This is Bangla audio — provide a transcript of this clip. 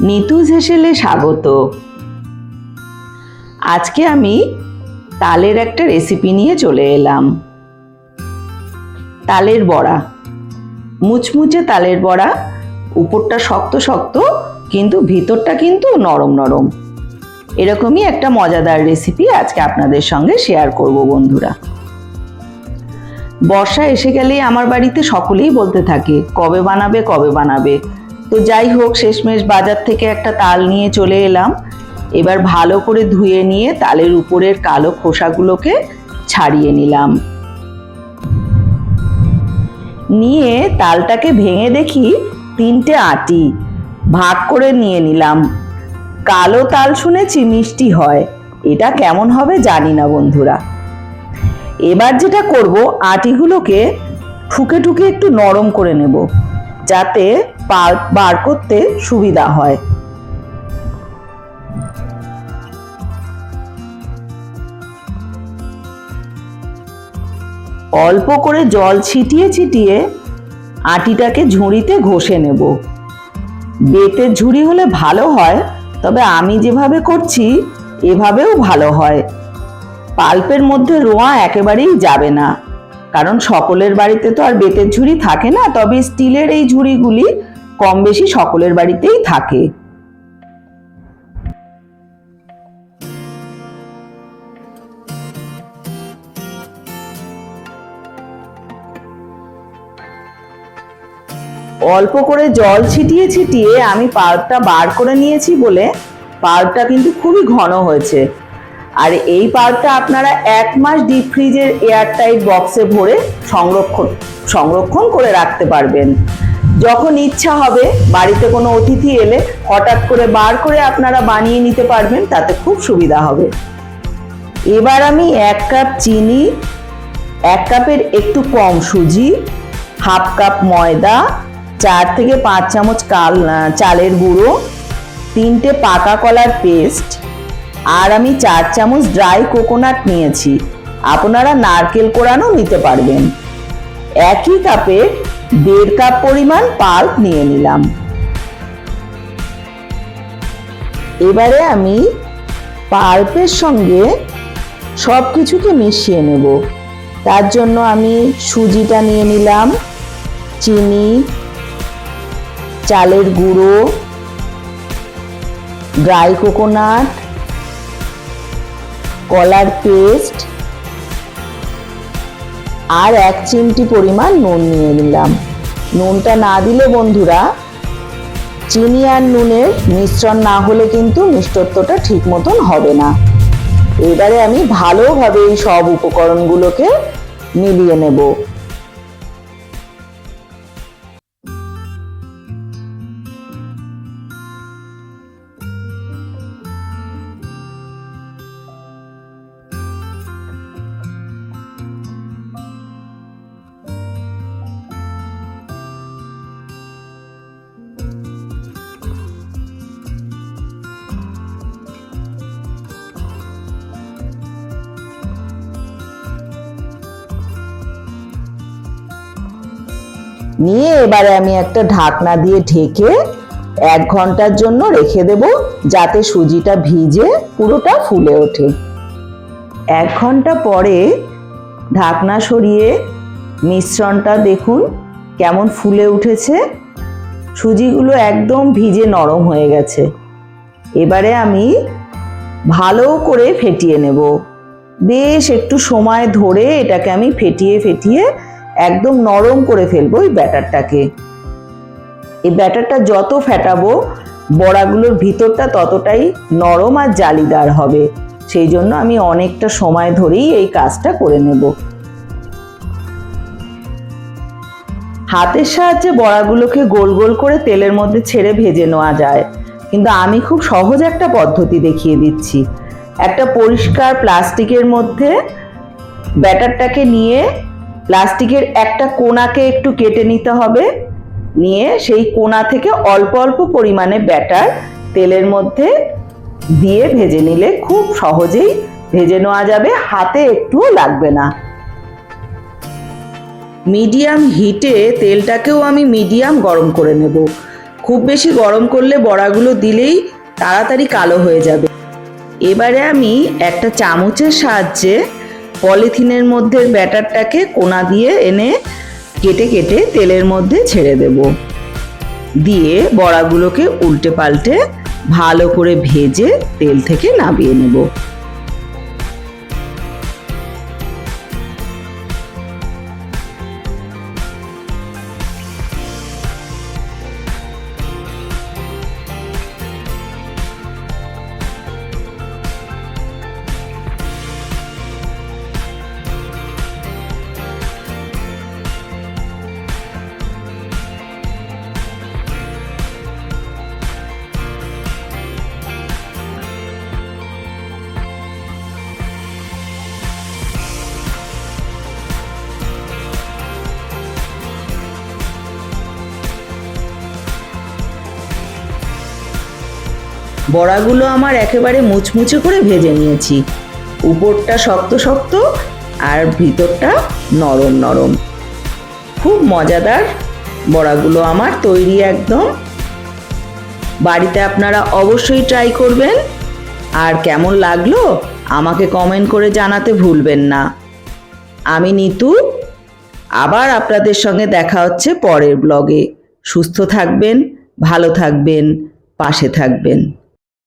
নিতুজ হেসেলে স্বাগত। আজকে আমি তালের একটা রেসিপি নিয়ে চলে এলাম। তালের বড়া। মুচমুচে তালের বড়া, উপরটা শক্ত শক্ত, কিন্তু ভিতরটা কিন্তু নরম নরম। এরকমই একটা মজাদার রেসিপি আজকে আপনাদের সঙ্গে শেয়ার করব বন্ধুরা। বর্ষা এসে গেলেই আমার বাড়িতে সকলেই বলতে থাকে, কবে বানাবে কবে বানাবে। তো যাই হোক, শেষমেশ বাজার থেকে একটা তাল নিয়ে চলে এলাম। এবার ভালো করে ধুয়ে নিয়ে তালের উপরের কালো খোসাগুলোকে ছাড়িয়ে নিলাম। নিয়ে তালটাকে ভেঙে দেখি তিনটে আটি ভাগ করে নিয়ে নিলাম। কালো তাল শুনেছি মিষ্টি হয়, এটা কেমন হবে জানি না বন্ধুরা। এবার যেটা করব, আটিগুলোকে ঠুকে ঠুকে একটু নরম করে নেব, যাতে বার করতে সুবিধা হয়। অল্প করে জল ছিটিয়ে ছিটিয়ে আটিটাকে ঝুড়িতে ঘষে নেব। বেতের ঝুড়ি হলে ভালো হয়, তবে আমি যেভাবে করছি, এভাবেও ভালো হয়। পাল্পের মধ্যে রোয়া একেবারেই যাবে না। কারণ সকলের বাড়িতে তো আর বেতের ঝুড়ি থাকে না, তবে স্টিলের এই ঝুড়িগুলি কম বেশি সকলের বাড়িতেই থাকে। অল্প করে জল ছিটিয়ে ছিটিয়ে আমি পাল্পটা বার করে নিয়েছি বলে পাল্পটা কিন্তু খুবই ঘন হয়েছে। আর এই পাল্পটা আপনারা এক মাস ডিপ ফ্রিজের এয়ারটাইট বক্সে ভরে সংরক্ষণ সংরক্ষণ করে রাখতে পারবেন। যখন ইচ্ছা হবে, বাড়িতে কোনো অতিথি এলে হঠাৎ করে বার করে আপনারা বানিয়ে নিতে পারবেন, তাতে খুব সুবিধা হবে। এবার আমি এক কাপ চিনি, এক কাপের একটু কম সুজি, হাফ কাপ ময়দা, চার থেকে পাঁচ চামচ কাল চালের গুঁড়ো, তিনটে পাকা কলার পেস্ট, আর আমি চার চামচ ড্রাই কোকোনাট নিয়েছি। আপনারা নারকেল কোড়ানো নিতে পারবেন। একই কাপে দেড় কাপ পরিমাণ পাল্প নিয়ে নিলাম। এবারে আমি পাল্পের সঙ্গে সব কিছুকে মিশিয়ে নেব। তার জন্য আমি সুজিটা নিয়ে নিলাম, চিনি, চালের গুঁড়ো, ড্রাই কোকোনাট, কলার পেস্ট আর এক চিমটি পরিমাণ নুন নিয়ে নিলাম। নুনটা না দিলে বন্ধুরা, চিনি আর নুনের মিশ্রণ না হলে কিন্তু মিষ্টত্বটা ঠিক মতন হবে না। এবারে আমি ভালোভাবে এই সব উপকরণগুলোকে মিলিয়ে নেব। নিয়ে এবারে আমি একটা ঢাকনা দিয়ে ঢেকে এক ঘণ্টার জন্য রেখে দেব, যাতে সুজিটা ভিজে পুরোটা ফুলে ওঠে। এক ঘণ্টা পরে ঢাকনা সরিয়ে মিশ্রণটা দেখুন কেমন ফুলে উঠেছে। সুজিগুলো একদম ভিজে নরম হয়ে গেছে। এবারে আমি ভালো করে ফেটিয়ে নেব। বেশ একটু সময় ধরে এটাকে আমি ফেটিয়ে ফেটিয়ে একদম নরম করে ফেলব এই ব্যাটারটাকে। এই ব্যাটারটা যত ফেটাবো, বড়াগুলোর ভিতরটা ততটাই নরম আর জালিদার হবে। সেই জন্য আমি অনেকটা সময় ধরেই এই কাজটা করে নেব। হাতের সাহায্যে বড়াগুলোকে গোল গোল করে তেলের মধ্যে ছেড়ে ভেজে নেওয়া যায়। কিন্তু আমি খুব সহজ একটা পদ্ধতি দেখিয়ে দিচ্ছি। একটা পরিষ্কার প্লাস্টিকের মধ্যে ব্যাটারটাকে নিয়ে প্লাস্টিকের একটা কোনাকে একটু কেটে নিতে হবে। নিয়ে সেই কোনা থেকে অল্প অল্প পরিমাণে ব্যাটার তেলের মধ্যে দিয়ে ভেজে নিলে খুব সহজেই ভেজে নেওয়া যাবে, হাতে একটুও লাগবে না। মিডিয়াম হিটে তেলটাকেও আমি মিডিয়াম গরম করে নেব। খুব বেশি গরম করলে বড়াগুলো দিলেই তাড়াতাড়ি কালো হয়ে যাবে। এবারে আমি একটা চামচের সাহায্যে পলিথিনের মধ্যে ব্যাটারটাকে কোনা দিয়ে এনে কেটে কেটে তেলের মধ্যে ছেড়ে দেব। দিয়ে বড়াগুলোকে উল্টে পাল্টে ভালো করে ভেজে তেল থেকে নামিয়ে নেব। বড়াগুলো আমার একেবারে মুচমুচে করে ভেজে নিয়েছি। উপরটা শক্ত শক্ত আর ভিতরটা নরম নরম। খুব মজাদার বড়াগুলো আমার তৈরি একদম। বাড়িতে আপনারা অবশ্যই ট্রাই করবেন। আর কেমন লাগল আমাকে কমেন্ট করে জানাতে ভুলবেন না। আমি নিতু, আবার আপনাদের সঙ্গে দেখা হচ্ছে পরের ব্লগে সুস্থ থাকবেন, ভালো থাকবেন, পাশে থাকবেন।